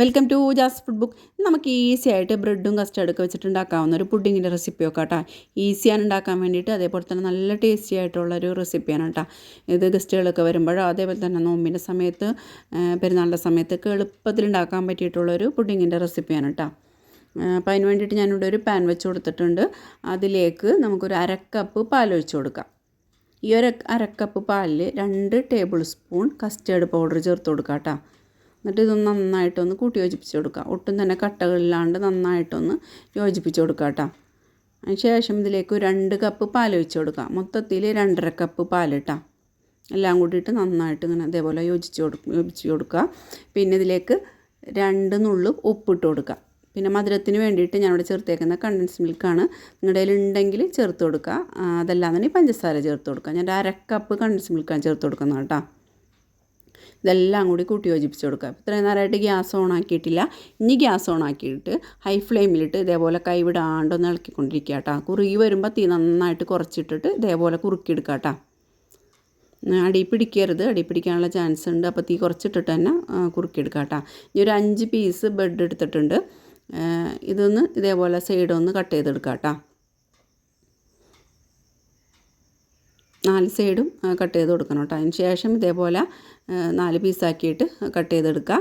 Welcome to Jas food book നമുക്ക് easy ആയിട്ട് ബ്രെഡും കസ്റ്റർഡൊക്കെ വെച്ചിട്ട് ഉണ്ടാക്കാവുന്ന ഒരു പുഡിങ്ങിന്റെ റെസിപ്പിയോ ഒക്കെ കേട്ടോ. ഈസിയാണ് ഉണ്ടാക്കാൻ വേണ്ടിയിട്ട്. അതേപോലെ തന്നെ നല്ല ടേസ്റ്റി ആയിട്ടുള്ള ഒരു റെസിപ്പിയാണ് കേട്ടോ. ഇത് ഗസ്റ്റുകളൊക്കെ വരുമ്പോഴോ അതേപോലെ തന്നെ നോമ്പിന്റെ സമയത്ത് പെരുന്നാളിന്റെ സമയത്തൊക്കെ എളുപ്പത്തിൽ ഉണ്ടാക്കാൻ പറ്റിയിട്ടുള്ളൊരു പുഡിങ്ങിന്റെ റെസിപ്പിയാണ് കേട്ടോ. അപ്പോൾ അതിന് വേണ്ടിയിട്ട് ഞാനിവിടെ ഒരു പാൻ വെച്ച് കൊടുത്തിട്ടുണ്ട്. അതിലേക്ക് നമുക്കൊരു അരക്കപ്പ് പാൽ ഒഴിച്ച് കൊടുക്കാം. ഈ ഒരു അരക്കപ്പ് പാലിൽ രണ്ട് ടേബിൾ സ്പൂൺ കസ്റ്റേർഡ് പൗഡർ ചേർത്ത് കൊടുക്കാം കേട്ടോ. എന്നിട്ട് ഇതൊന്ന് നന്നായിട്ടൊന്ന് കൂട്ടി യോജിപ്പിച്ച് കൊടുക്കുക ഒട്ടും തന്നെ കട്ടകളില്ലാണ്ട് നന്നായിട്ടൊന്ന് യോജിപ്പിച്ച് കൊടുക്കുക കേട്ടോ. അതിന് ശേഷം ഇതിലേക്ക് രണ്ട് കപ്പ് പാൽ ഒഴിച്ച് കൊടുക്കുക മൊത്തത്തിൽ രണ്ടര കപ്പ് പാൽ ഇട്ടാം എല്ലാം കൂടിയിട്ട് നന്നായിട്ട് ഇങ്ങനെ അതേപോലെ യോജിച്ച് കൊടുക്കുക യോജിച്ച് കൊടുക്കുക. പിന്നെ ഇതിലേക്ക് രണ്ട് നുള്ളു ഉപ്പിട്ട് കൊടുക്കുക. പിന്നെ മധുരത്തിന് വേണ്ടിയിട്ട് ഞാനിവിടെ ചേർത്തേക്കുന്ന കണ്ടൻസ് മിൽക്കാണ് നിങ്ങളുടെ കയ്യിൽ ഉണ്ടെങ്കിൽ ചേർത്ത് കൊടുക്കുക. അതല്ലാന്നുണ്ടെങ്കിൽ പഞ്ചസാര ചേർത്ത് കൊടുക്കുക. ഞാൻ അര കപ്പ് കണ്ടൻസ് മിൽക്കാണ് ചേർത്ത് കൊടുക്കുന്നത് കേട്ടോ. ഇതെല്ലാം കൂടി കൂട്ടി യോജിപ്പിച്ച് കൊടുക്കുക. ഇത്രയും നേരമായിട്ട് ഗ്യാസ് ഓൺ ആക്കിയിട്ടില്ല. ഇനി ഗ്യാസ് ഓൺ ആക്കിയിട്ട് ഹൈ ഫ്ലെയിമിലിട്ട് ഇതേപോലെ കൈവിടാണ്ടൊന്ന് ഇളക്കിക്കൊണ്ടിരിക്കുക കേട്ടോ. കുറുകി വരുമ്പോൾ തീ നന്നായിട്ട് കുറച്ചിട്ടിട്ട് ഇതേപോലെ കുറുക്കിയെടുക്കുക കേട്ടോ. അടി പിടിക്കരുത്. അടി പിടിക്കാനുള്ള ചാൻസ് ഉണ്ട്. അപ്പോൾ തീ കുറച്ചിട്ടിട്ട് തന്നെ കുറുക്കിയെടുക്കുക കേട്ടോ. ഇനി ഒരു അഞ്ച് പീസ് ബെഡ് എടുത്തിട്ടുണ്ട്. ഇതൊന്ന് ഇതേപോലെ സൈഡ് ഒന്ന് കട്ട് ചെയ്തെടുക്കുക കേട്ടോ. നാല് സൈഡും കട്ട് ചെയ്ത് കൊടുക്കണം കേട്ടോ. അതിന് ശേഷം ഇതേപോലെ നാല് പീസാക്കിയിട്ട് കട്ട് ചെയ്തെടുക്കുക.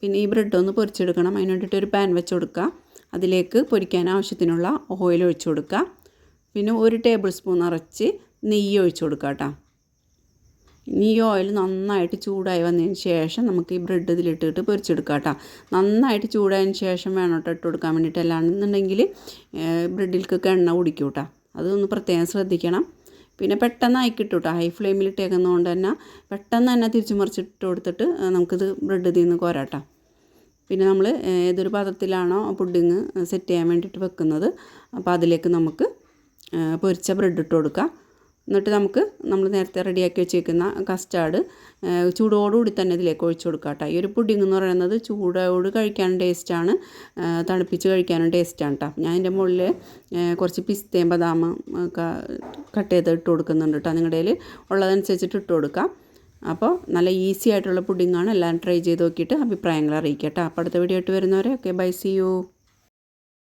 പിന്നെ ഈ ബ്രെഡ് ഒന്ന് പൊരിച്ചെടുക്കണം. അതിന് വേണ്ടിയിട്ട് ഒരു പാൻ വെച്ച് കൊടുക്കുക. അതിലേക്ക് പൊരിക്കാൻ ആവശ്യത്തിനുള്ള ഓയിൽ ഒഴിച്ച് കൊടുക്കുക. പിന്നെ ഒരു ടേബിൾ സ്പൂൺ നിറച്ച് നെയ്യ് ഒഴിച്ച് കൊടുക്കുക കേട്ടോ. ഈ ഓയിൽ നന്നായിട്ട് ചൂടായി വന്നതിന് ശേഷം നമുക്ക് ഈ ബ്രെഡ് ഇതിലിട്ടിട്ട് പൊരിച്ചെടുക്കാം കേട്ടോ. നന്നായിട്ട് ചൂടായതിന് ശേഷം വേണം കേട്ടോ ഇട്ട് കൊടുക്കാൻ വേണ്ടിയിട്ട്. അല്ലാണ്ടെന്നുണ്ടെങ്കിൽ ബ്രെഡിൽക്കൊക്കെ എണ്ണ കുടിക്കും കേട്ടോ. അതൊന്ന് പ്രത്യേകം ശ്രദ്ധിക്കണം. പിന്നെ പെട്ടെന്ന് ആയിക്കിട്ടു കേട്ടോ ഹൈ ഫ്ലെയിമിൽ ഇട്ടേക്കുന്നതുകൊണ്ട് തന്നെ പെട്ടെന്ന് തന്നെ തിരിച്ചു മറിച്ചിട്ട് കൊടുത്തിട്ട് നമുക്കിത് ബ്രെഡ് ഇതിൽ നിന്ന് കോരാട്ടോ. പിന്നെ നമ്മൾ ഏതൊരു പാത്രത്തിലാണോ പുഡിങ് സെറ്റ് ചെയ്യാൻ വേണ്ടിയിട്ട് വെക്കുന്നത് അപ്പോൾ അതിലേക്ക് നമുക്ക് പൊരിച്ച ബ്രെഡ് ഇട്ട് കൊടുക്കുക എന്നിട്ട് നമുക്ക് നമ്മൾ നേരത്തെ റെഡിയാക്കി വെച്ചേക്കുന്ന കസ്റ്റാർഡ് ചൂടോടുകൂടി തന്നെ ഇതിലേക്ക് ഒഴിച്ചു കൊടുക്കുക കേട്ടോ. ഈ ഒരു പുഡിംഗ് എന്ന് പറയുന്നത് ചൂടോട് കഴിക്കാനും ടേസ്റ്റാണ് തണുപ്പിച്ച് കഴിക്കാനും ടേസ്റ്റാണ് കേട്ടോ. ഞാൻ അതിന്റെ മുകളിൽ കുറച്ച് പിസ്തയും ബദാമും കട്ട് ചെയ്ത് ഇട്ട് കൊടുക്കുന്നുണ്ട് കേട്ടോ. നിങ്ങളുടെ കയ്യിൽ ഉള്ളതനുസരിച്ചിട്ട് ഇട്ട് കൊടുക്കാം. അപ്പോൾ നല്ല ഈസി ആയിട്ടുള്ള പുഡിങ്ങാണ് എല്ലാവരും ട്രൈ ചെയ്ത് നോക്കിയിട്ട് അഭിപ്രായങ്ങൾ അറിയിക്കാം കേട്ടോ. അപ്പോൾ അടുത്ത വീഡിയോ ആയിട്ട് വരുന്നവരെ ഓക്കെ ബൈ സി യു